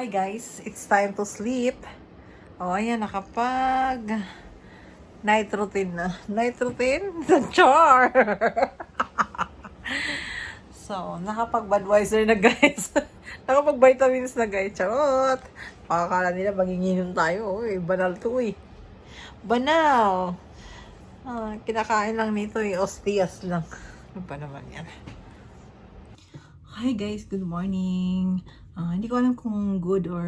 Hi guys, it's time to sleep. Oh, ayan, nakapag night routine na. Night routine? Char! so, nakapag Budweiser na guys. nakapag vitamins na guys. Charot! Pakakala nila manginginom tayo. Uy, banal to eh. Banal! Ah, kinakain lang nito eh. Ostias lang. Ano ba naman yan? Hi guys, good morning. Ah, hindi ko alam kung good or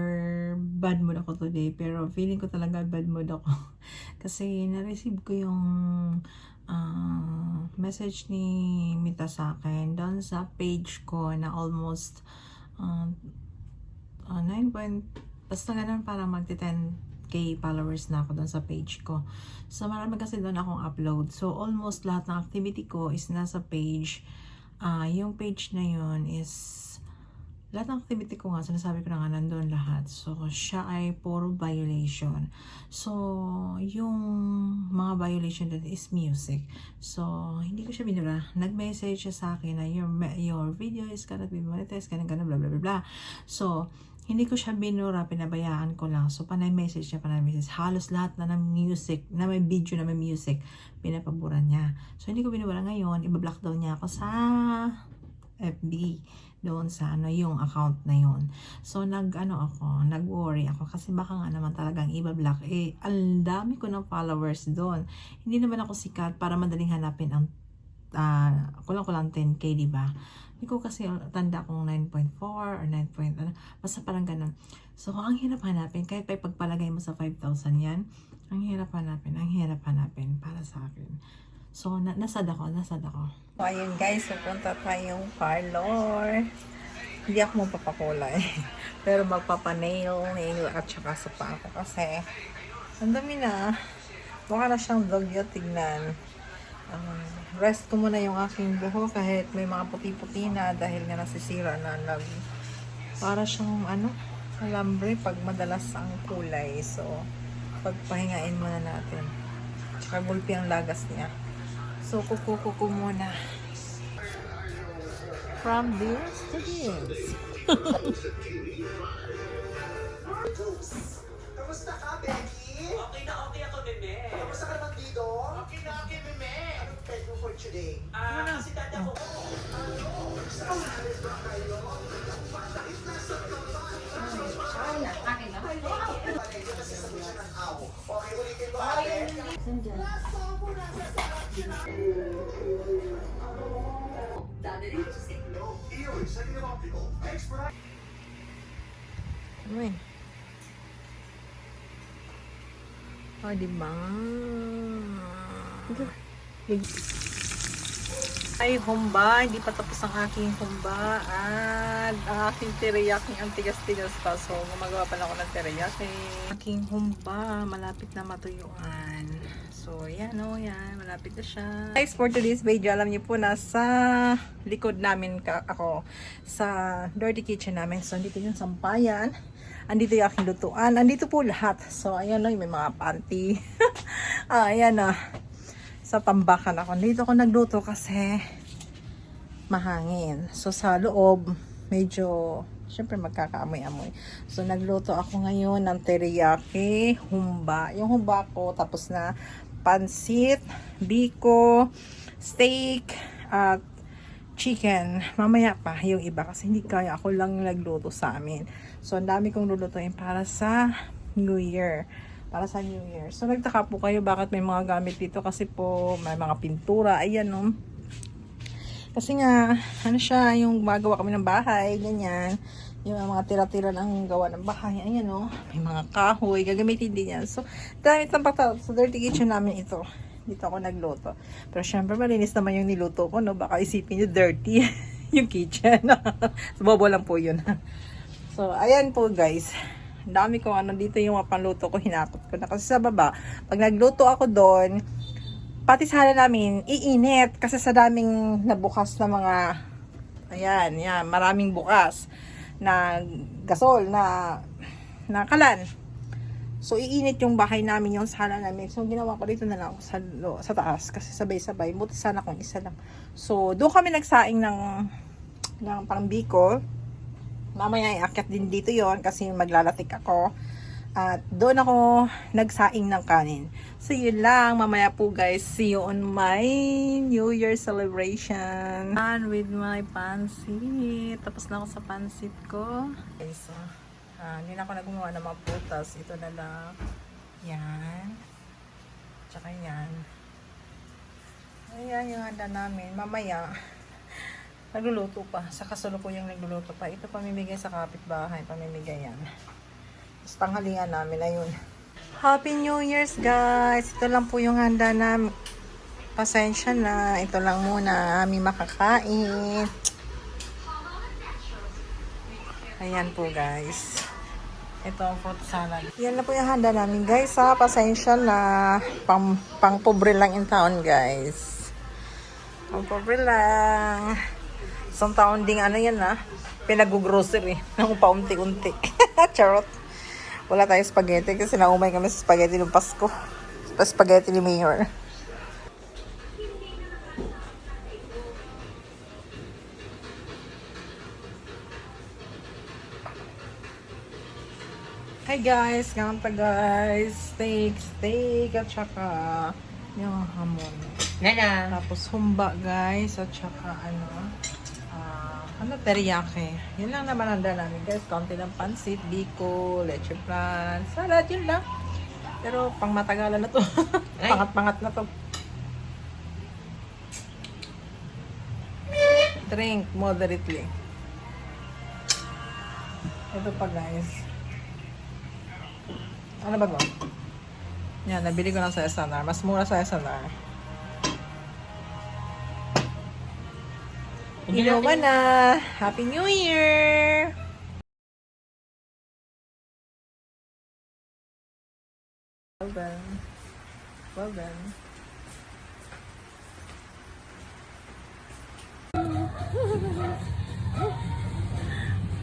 bad mood ako today, pero feeling ko talaga bad mood ako. Kasi na-receive ko yung ah, message ni Mita sa akin doon sa page ko na almost uh, 9 point, basta ganun para magti 10k followers na ako doon sa page ko. So marami kasi doon akong upload. So almost lahat ng activity ko is nasa page ah yung page na yun is lahat ng activity ko nga, sinasabi ko na nga, nandun lahat. So, siya ay puro violation. So, yung mga violation doon is music. So, hindi ko siya binura. Nag-message siya sa akin na your, your video is cannot be monetized, ganun, ganun, blah, blah, blah, blah. So, hindi ko siya binura, pinabayaan ko lang. So, panay message niya, panay message. Halos lahat na ng music, na may video, na may music, pinapaboran niya. So, hindi ko binura ngayon. Ibablock daw niya ako sa FB doon sa ano yung account na yun. So nag ano ako, nag-worry ako kasi baka nga naman talagang iba-block eh ang dami ko ng followers doon. Hindi naman ako sikat para madaling hanapin ang uh, kulang-kulang 10k, di ba? Hindi ko kasi tanda kung 9.4 or 9. Point, ano, basta parang ganun. So, ang hirap hanapin, kahit pa pagpalagay mo sa 5,000 yan, ang hirap hanapin, ang hirap hanapin para sa akin. So, na nasad ako, nasad ako. So, ayun guys, pupunta tayong parlor. Hindi ako magpapakulay. Pero magpapanail, nail at saka sa ako kasi ang dami na. Mukha na siyang dogyo tignan. Um, rest ko muna yung aking buho kahit may mga puti-puti na dahil nga nasisira na nag para siyang ano alambre pag madalas ang kulay. So, pagpahingain muna natin. Tsaka gulpi ang lagas niya. So, kukukuku muna. From this to this. Kamusta ka, Becky? Okay na okay ako, Meme. Kamusta ka naman dito? Okay na okay, Meme. Anong menu for today? Ah, kasi dati ako... Palengke Iyon, sa Optical. Expert Ano eh? Oh, di ba? Ay, humba. Hindi pa tapos ang aking humba. At ang aking teriyaki ang tigas-tigas pa. So, gumagawa pa lang ako ng teriyaki. Aking humba. Malapit na matuyuan. So, yan o. yan. Malapit na siya. Guys, for today's video, alam niyo po, nasa likod namin ka ako sa dirty kitchen namin. So, dito yung sampayan. Andito yung aking lutuan. Andito po lahat. So, ayan o. May mga panty. ah, ayan na sa tambakan ako. Dito ako nagluto kasi mahangin. So sa loob, medyo syempre magkakaamoy-amoy. So nagluto ako ngayon ng teriyaki, humba. Yung humba ko tapos na pansit, biko, steak, at chicken. Mamaya pa yung iba kasi hindi kaya ako lang nagluto sa amin. So ang dami kong lulutuin para sa New Year para sa New Year. So, nagtaka po kayo bakit may mga gamit dito kasi po may mga pintura. Ayan, no. Kasi nga, ano siya, yung magawa kami ng bahay, ganyan. Yung mga tira-tira ng gawa ng bahay. Ayan, no. May mga kahoy, gagamitin din yan. So, damit ng pata sa dirty kitchen namin ito. Dito ako nagluto. Pero syempre, malinis naman yung niluto ko, no. Baka isipin nyo dirty yung kitchen. so, bobo lang po yun. so, ayan po, guys dami ko ano dito yung mga panluto ko hinakot ko na kasi sa baba pag nagluto ako doon pati sa hala namin iinit kasi sa daming nabukas na mga ayan yan maraming bukas na gasol na na kalan. So iinit yung bahay namin yung sala namin. So ginawa ko dito na lang sa, sa taas kasi sabay-sabay. Buti sana kung isa lang. So doon kami nagsaing ng ng pang biko Mamaya iakyat din dito yon kasi maglalatik ako. At doon ako nagsaing ng kanin. So yun lang, mamaya po guys, see you on my New Year celebration. And with my pansit. Tapos na ako sa pansit ko. Okay, so, ah, hindi na ako naggumawa ng mga putas. Ito na lang. Yan. Tsaka yan. Ayan yung handa namin. Mamaya, nagluluto pa. Sa kasalukuyang nagluluto pa. Ito pamimigay sa kapitbahay. Pamimigay yan. Tapos tanghalian namin. Ayun. Happy New Year's guys! Ito lang po yung handa namin. Pasensya na. Ito lang muna. Aming makakain. Ayan po guys. Ito ang fruit salad. Yan na po yung handa namin guys ha. Pasensya na. Pang, pang pobre lang in town guys. Pang pobre lang. Isang taon ding ano yan ha. Pinag-grocery. Nang paunti-unti. Charot. Wala tayong spaghetti kasi naumay kami sa spaghetti ng Pasko. Sa spaghetti ni Mayor. Hi guys, ganta guys. Steak, steak at saka yung hamon. Nana. Tapos humba guys at saka ano ah, ano teriyaki. Yun lang naman ang dala namin guys. Konti ng pansit, biko, leche plan, salad, yun lang. Pero pang matagalan na to. Pangat-pangat na to. Drink moderately. Ito pa guys. Ano ba to? Yan, nabili ko lang sa SNR. Mas mura sa SNR. Inuman na! Happy New Year! Well done. Well done.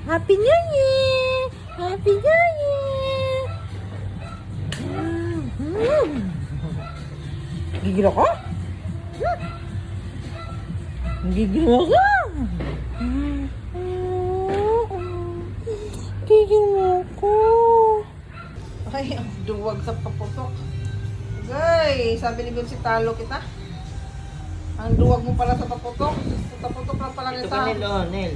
Happy New Year! Happy New Year! Mm-hmm. Gigil ako? Gigil ako? Gigil mo ako. Ay, ang duwag sa paputok. Gay, sabi ni Gunsi talo kita. Ang duwag mo pala sa paputok. Sa paputok lang pala Ito kita. ka, Nel. Oh, Nel.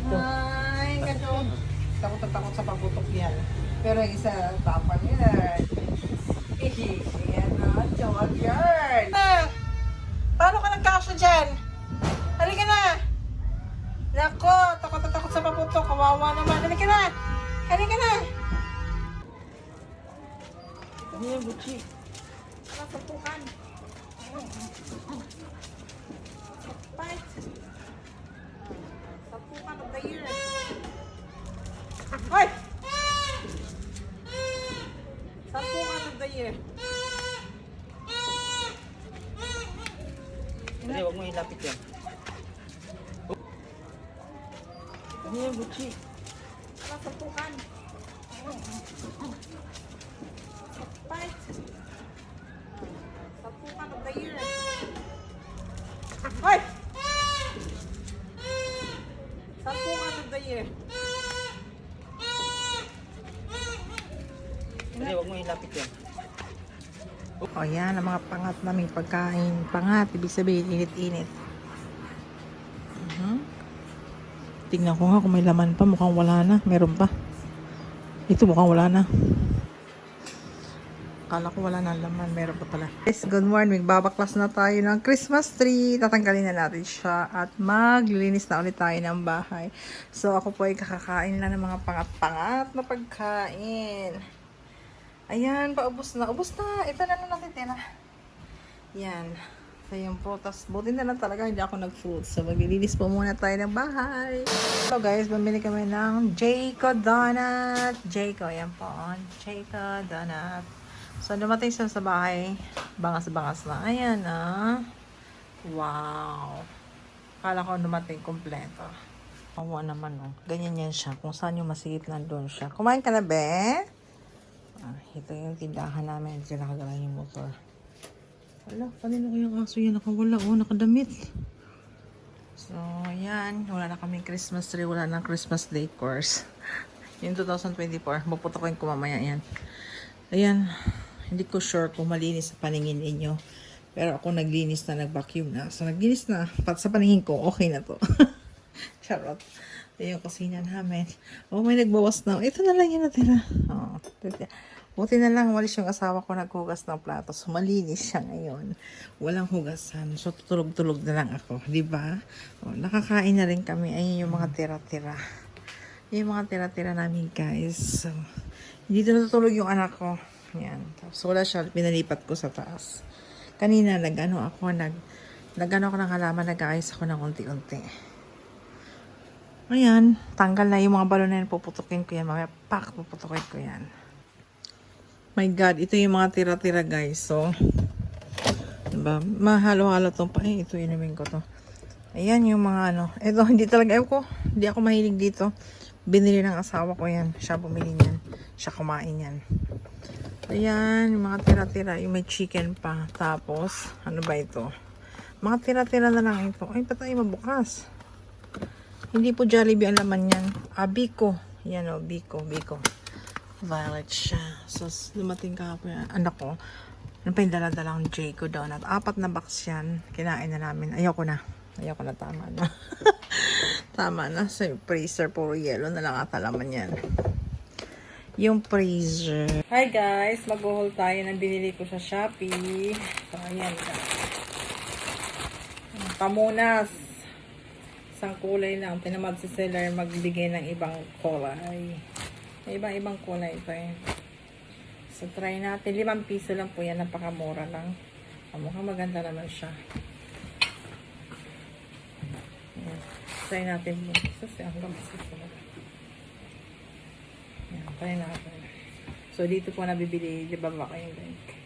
Ito. Ay, ganun. Takot na takot sa paputok yan. Pero isa, tapan yan. Yan yan. Ah, paano ka nagkasya dyan? Nako, takot na takot sa paputok. Kawawa naman. Halika na. Halika na. Ano yung buchi? Nasapukan. Fight. Sapukan of the year. Hoy! Sapukan of the year. Hindi, huwag mo ilapit yan. Sapukan. Fight. Sapukan of the year. Hoy! Sapukan of the year. Hindi, huwag mo ilapit yan. O yan, ang mga pangat naming pagkain. Pangat, ibig sabihin, init-init. Tingnan ko nga kung may laman pa. Mukhang wala na. Meron pa. Ito mukhang wala na. Akala ko wala na laman. Meron pa pala. Guys, good morning. Magbabaklas na tayo ng Christmas tree. Tatanggalin na natin siya. At maglilinis na ulit tayo ng bahay. So, ako po ay kakakain lang ng mga pangat-pangat na pagkain. Ayan, paubos na. Ubos na. Ito na lang natin tira. Yan. So, yung prutas. Buti na lang talaga hindi ako nag-fruits. So, maglilinis po muna tayo ng bahay. So, guys, bumili kami ng Jayco Donut. Jayco, yan po. Jayco Donut. So, dumating siya sa bahay. Bangas-bangas na. Ayan, ah. Wow. Kala ko dumating kompleto. Awa naman, oh. Ganyan yan siya. Kung saan yung masigit nandun siya. Kumain ka na, be? Ah, ito yung tindahan namin. Dito nakagala yung motor. Wala, kanino kaya yung aso yan nakawala? Oh, nakadamit. So, yan. Wala na kaming Christmas tree. Wala na Christmas decors. Yung 2024. Maputokin ko mamaya yan. Ayan. Hindi ko sure kung malinis sa paningin ninyo. Pero ako naglinis na, nag-vacuum na. So, naglinis na. Pat sa paningin ko, okay na to. Charot. Ito yung kusina namin. Oh, may nagbawas na. Ito na lang yung natira. Oh, Buti na lang, walis yung asawa ko naghugas ng plato. So, malinis siya ngayon. Walang hugasan. So, tutulog-tulog na lang ako. ba? Oh, nakakain na rin kami. Ayun yung mga tira-tira. Yung mga tira-tira namin, guys. So, dito natutulog yung anak ko. Yan. Tapos wala siya. Pinalipat ko sa taas. Kanina, nag-ano ako, nag, nag-ano ako ng halaman, nag-aayos ako ng unti-unti. Ayan, tanggal na yung mga balon na yan, puputukin ko yan. Mamaya, pak, puputukin ko yan. My God, ito yung mga tira-tira, guys. So, diba, mahalo-halo tong pa. Eh, ito, inumin ko to. Ayan yung mga ano. Ito, hindi talaga, ewan ko, hindi ako mahilig dito. Binili ng asawa ko yan. Siya bumili niyan. Siya kumain yan. Ayan, yung mga tira-tira. Yung may chicken pa. Tapos, ano ba ito? Mga tira-tira na lang ito. Ay, patay mabukas. Hindi po Jollibee ang laman yan. Ah, Biko. Yan o, Biko, Biko. Violet siya. So, dumating kahapon yan. Anak ko. Ano pa yung daladalang Jayco donut. Apat na box yan. Kinain na namin. Ayoko na. Ayoko na. Tama na. Tama na. So, yung freezer, puro yellow na lang ata laman yan. Yung freezer. Hi guys! Mag-haul tayo ng binili ko sa Shopee. So, ayan. Pamunas. Isang kulay lang. Tinamad si seller magbigay ng ibang kulay. May ibang-ibang kulay ito eh. So, try natin. Limang piso lang po yan. Napakamura lang. Ah, mukhang maganda naman siya. Ayan. Try natin mo. Kasi hanggang talaga. Ayan, try natin. So, dito po nabibili. Di ba ba kayo guys?